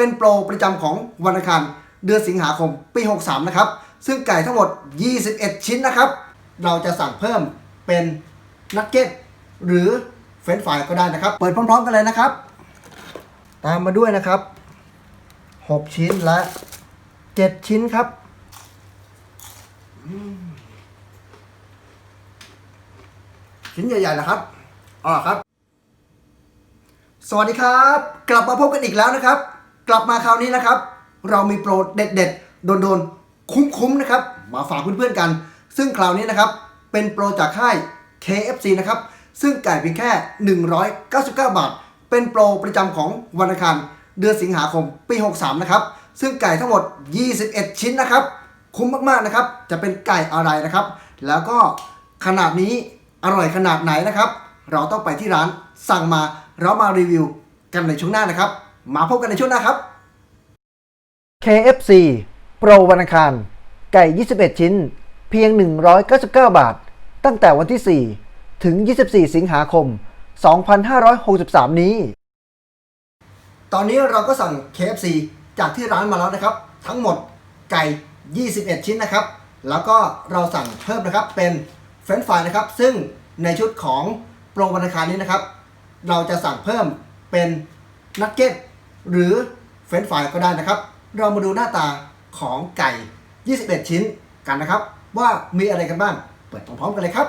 เป็นโปรประจำของวันอังคารเดือนสิงหาคมปี 63 นะครับ ซึ่งไก่ทั้งหมด 21 ชิ้นนะครับ เราจะสั่งเพิ่มเป็นนักเก็ตหรือเฟรนฟรายก็ได้นะครับ เปิดพร้อมๆกันเลยนะครับ ตามมาด้วยนะครับ 6 ชิ้นและ 7 ชิ้นครับชิ้นใหญ่ๆนะครับอ๋อครับ สวัสดีครับ กลับมาพบกันอีกแล้วนะครับ กลับมาคราวนี้นะครับ เรามีโปรเด็ดๆโดนๆคุ้มๆนะครับ มาฝากเพื่อนๆกัน ซึ่งคราวนี้นะครับ เป็นโปรจากค่าย KFC นะครับ ซึ่งไก่เพียงแค่ 199 บาท เป็นโปรประจำของวันอังคารเดือนสิงหาคมปี 63 นะครับ ซึ่งไก่ทั้งหมด 21 ชิ้นนะครับ คุ้มมากๆนะครับ จะเป็นไก่อะไรนะครับ แล้วก็ขนาดนี้อร่อยขนาดไหนนะครับ เราต้องไปที่ร้านสั่งมาเรามารีวิวกันในช่วงหน้านะครับ มาพบกันในช่วงหน้าครับ KFC โปรวันอังคารไก่ 21 ชิ้น เพียง 199 บาท ตั้งแต่วันที่ 4 ถึง 24 สิงหาคม 2563 นี้ ตอนนี้เราก็สั่ง KFC จากที่ร้านมาแล้วนะครับ ทั้งหมดไก่ 21 ชิ้นนะครับ แล้วก็เราสั่งเพิ่มนะครับเป็นเฟรนช์ฟรายนะครับ ซึ่งในชุดของโปรวันอังคารนี้นะครับ เราจะสั่งเพิ่มเป็นนักเก็ต หรือเฟรนช์ฟรายก็ได้นะครับ เรามาดูหน้าตาของไก่ 21 ชิ้นกันนะครับ ว่ามีอะไรกันบ้าง เปิดพร้อมๆกันเลยครับ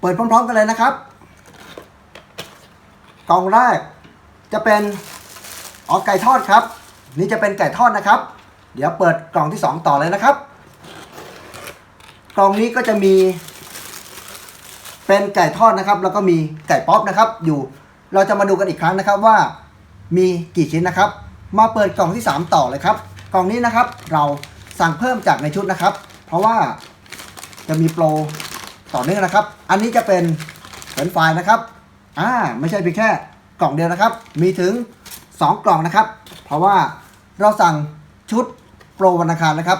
เปิดพร้อมๆกันเลยนะครับ กล่องแรกจะเป็นอ๋อไก่ทอดครับ นี่จะเป็นไก่ทอดนะครับ เดี๋ยวเปิดกล่องที่ 2 ต่อเลยนะครับ กล่องนี้ก็จะมีเป็นไก่ทอดนะครับ แล้วก็มีไก่ป๊อปนะครับ อยู่ เราจะมาดูกันอีกครั้งนะครับว่ามีกี่ชิ้นนะครับ มาเปิดกล่องที่ 3 ต่อเลยครับ กล่องนี้นะครับเราสั่งเพิ่มจากในชุดนะครับ เพราะว่าจะมีโปรต่อเนื่องนะครับ อันนี้จะเป็นเฟรนช์ฟนะครับอ่าไม่ใช่เพียงแค่กล่องเดียวนะครับ มีถึง 2 กล่องนะครับ เพราะว่าเราสั่งชุดโปรวันอังคารนะครับ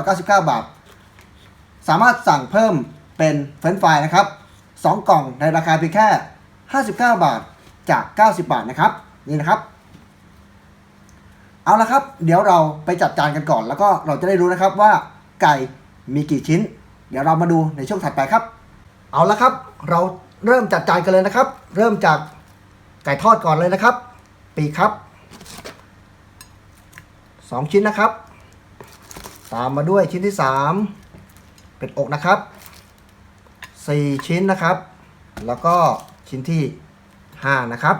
199 บาท สามารถสั่งเพิ่มเป็นเฟรนช์ฟนะครับ 2 กล่องในราคาเพียงแค่ 59 บาท จาก 90 บาทนะครับนี่นะครับ เอาละครับ เดี๋ยวเราไปจัดจานกันก่อน แล้วก็เราจะได้รู้นะครับว่าไก่มีกี่ชิ้น เดี๋ยวเรามาดูในช่วงถัดไปครับ เอาละครับ เราเริ่มจัดจานกันเลยนะครับ เริ่มจากไก่ทอดก่อนเลยนะครับ ปีครับสองชิ้นนะครับ ตามมาด้วยชิ้นที่สามเป็นอกนะครับสี่ชิ้นนะครับ แล้วก็ชิ้นที่ ห้านะครับ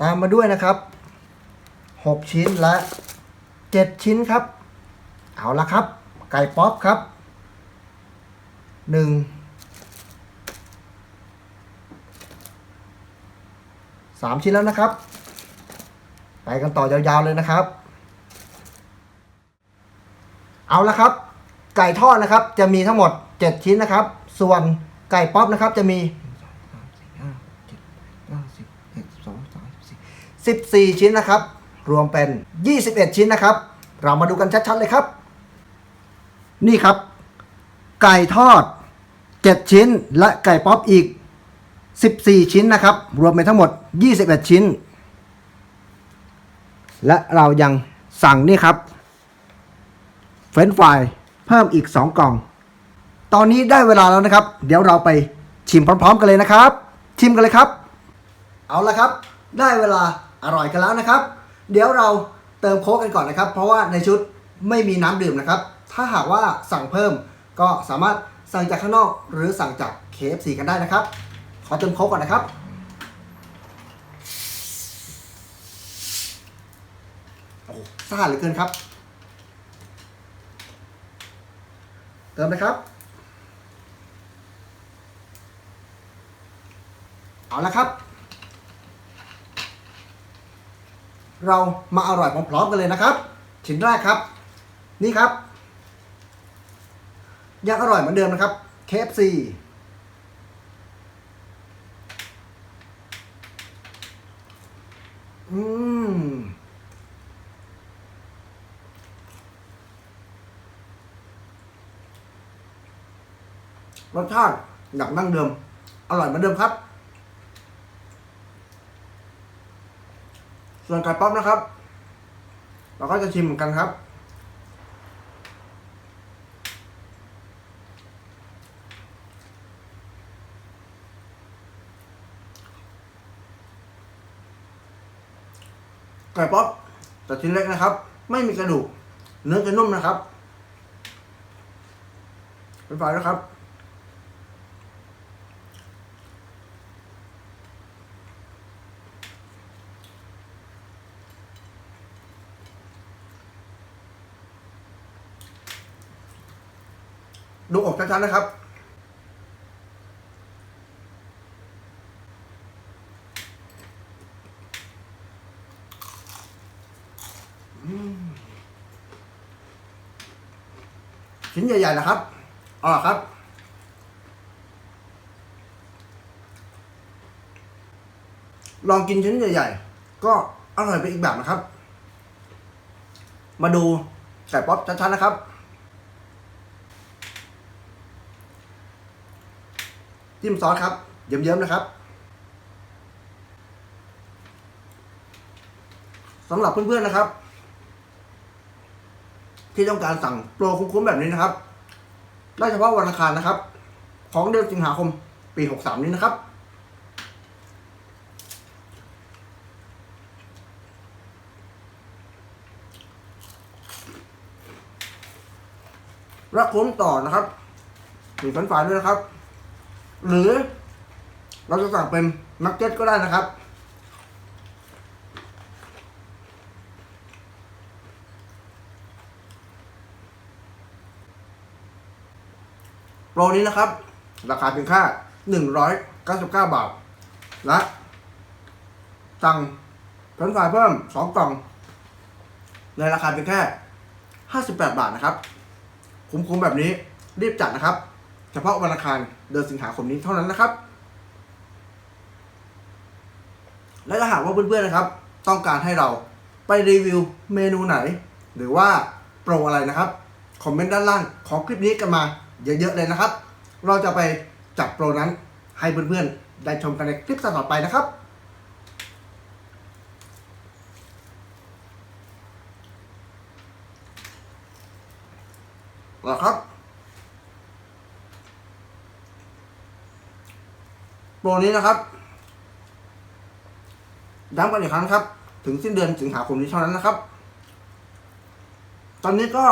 ตามมาด้วยนะครับ 6 ชิ้นและ 7 ชิ้นครับ เอาละครับ ไก่ป๊อปครับ 1 3 ชิ้นแล้วนะครับ ไปกันต่อยาวๆเลยนะครับ เอาละครับ ไก่ทอดนะครับ จะมีทั้งหมด 7 ชิ้นนะครับ ส่วน ไก่ป๊อปนะครับจะมี 14 ชิ้นนะครับ รวมเป็น 21 ชิ้นนะครับ เรามาดูกันชัดๆเลยครับ นี่ครับ ไก่ทอด 7 ชิ้น และไก่ป๊อปอีก 14 ชิ้นนะครับ รวมเป็นทั้งหมด 21 ชิ้น และเรายังสั่งนี่ครับ เฟรนฟรายเพิ่มอีก 2 กล่อง ตอนนี้ได้เวลาแล้วนะครับ เดี๋ยวเราไปชิมพร้อม ๆ กันเลยนะครับ ชิมกันเลยครับ เอาละครับ ได้เวลาอร่อยกันแล้วนะครับ เดี๋ยวเราเติมโค้กกันก่อนนะครับ เพราะว่าในชุดไม่มีน้ำดื่มนะครับ ถ้าหากว่าสั่งเพิ่มก็สามารถสั่งจากข้างนอกหรือสั่งจาก KFC กันได้นะครับ ขอเติมโค้กก่อนนะครับ โอ้ซ่าเหลือเกินครับ เติมนะครับ เอาละครับ เรามาอร่อยพร้อมๆกันเลยนะครับ ชิ้นแรกครับ นี่ครับ ยังอร่อยเหมือนเดิมนะครับ KFC อืมรสชาติอย่างดั้งเดิม อร่อยเหมือนเดิมครับ ส่วนไก่ป๊อปนะครับ เราก็จะชิมเหมือนกันครับ ไก่ป๊อปแต่ชิ้นเล็กนะครับ ไม่มีกระดูก เนื้อจะนุ่มนะครับเป็นไฟนะครับ ดูอกชัดๆนะครับ ชิ้นใหญ่ๆนะครับอ๋อครับลองกินชิ้นใหญ่ๆ ก็อร่อยไปอีกแบบนะครับ มาดูไก่ป๊อปชัดๆนะครับ จิ้มซอสครับ เยิ้มๆนะครับสำหรับเพื่อนๆนะครับ ที่ต้องการสั่งโปรคุ้มๆแบบนี้นะครับได้เฉพาะวันอังคารนะครับ ของเดือนสิงหาคมปี 63 นี้นะครับ รักคุ้มต่อนะครับถึงฟันฝ่ายด้วยนะครับ หรือ เราจะสั่งเป็นนักเก็ตก็ได้นะครับ โปรนี้นะครับ ราคาเพียงแค่199 บาท และสั่งเฟรนช์ฟรายเพิ่ม 2 กล่อง ในราคาเพียงแค่ 58 บาทนะครับ คุ้มๆแบบนี้รีบจัดนะครับ ฉพาะวันอังคารเดือนสิงหาคมนี้เท่านั้นนะครับ และถ้าหากว่าเพื่อนๆนะครับ ต้องการให้เราไปรีวิวเมนูไหน หรือว่าโปรอะไรนะครับ คอมเมนต์ด้านล่างของคลิปนี้กันมาเยอะๆเลยนะครับ เราจะไปจับโปรนั้นให้เพื่อนๆได้ชมกันในคลิปต่อไปนะครับนะครับ โปรนี้นะครับย้ำกันอีกครั้งครับ ถึงสิ้นเดือนสิงหาคมนี้เท่านั้นนะครับ ตอนนี้ก็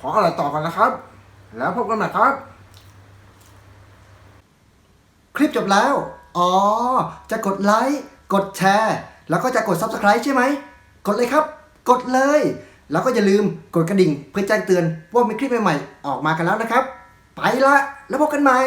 ขออะไรต่อกันนะครับ แล้วพบกันใหม่ครับ คลิปจบแล้ว อ๋อ จะกดไลค์กดแชร์ แล้วก็จะกด Subscribe ใช่ไหม กดเลยครับ กดเลย แล้วก็อย่าลืมกดกระดิ่งเพื่อแจ้งเตือนว่ามีคลิปใหม่ๆออกมากันแล้วนะครับ ไปละ แล้วพบกันใหม่